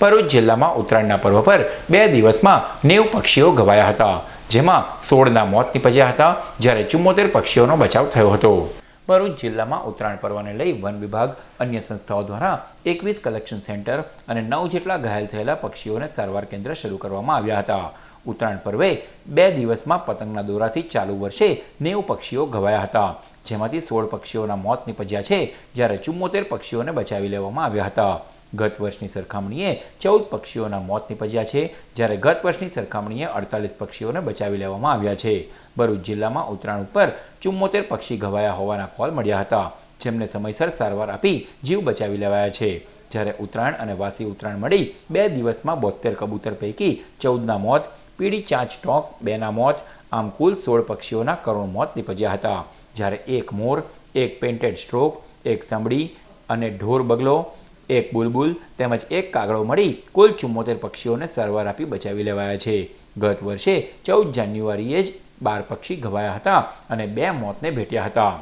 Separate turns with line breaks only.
ભરૂચ જિલ્લામાં ઉત્તરાયણના પર્વ પર બે દિવસમાં નેવ પક્ષીઓ ઘવાયા હતા. જેમાં સોળના મોત નીપજ્યા હતા, જ્યારે ચુમ્મોતેર પક્ષીઓનો બચાવ થયો હતો. ભરૂચ જિલ્લામાં ઉત્તરાયણ પર્વને લઈ વન વિભાગ, અન્ય સંસ્થાઓ દ્વારા એકવીસ કલેક્શન સેન્ટર અને નવ જેટલા ઘાયલ થયેલા પક્ષીઓને સારવાર કેન્દ્ર શરૂ કરવામાં આવ્યા હતા. ઉત્તરાયણ પર્વે બે દિવસમાં પતંગના દોરાથી ચાલુ વર્ષે નેવું પક્ષીઓ ઘવાયા હતા. જેમાંથી સોળ પક્ષીઓના મોત નીપજ્યા છે, જ્યારે ચુમ્મોતેર પક્ષીઓને બચાવી લેવામાં આવ્યા હતા. ગત વર્ષની સરખામણીએ ચૌદ પક્ષીઓના મોત નીપજ્યા છે, જ્યારે ગત વર્ષની સરખામણીએ અડતાલીસ પક્ષીઓને બચાવી લેવામાં આવ્યા છે. ભરૂચ જિલ્લામાં ઉત્તરાયણ ઉપર ચુમ્મોતેર પક્ષી ઘવાયા હોવાના કોલ મળ્યા હતા, જેમને સમયસર સારવાર આપી જીવ બચાવી લેવાયા છે. જ્યારે ઉત્તરાયણ અને વાસી ઉત્તરાયણ મળી બે દિવસમાં બોતેર કબૂતર પૈકી ચૌદના મોત પીળી ચાંચ ટોક, બેના મોત આમ કુલ સોળ પક્ષીઓના કરુણ મોત નીપજ્યા હતા. જ્યારે એક મોર, એક પેન્ટેડ સ્ટ્રોક એક સાંભળી અને ઢોર બગલો, એક બુલબુલ તેમજ એક કાગડો મળી કુલ ચુમ્મોતેર પક્ષીઓને સારવાર આપી બચાવી લેવાયા છે. ગત વર્ષે ચૌદ જાન્યુઆરીએ જ બાર પક્ષી ઘવાયા હતા અને બે મોતને ભેટ્યા હતા.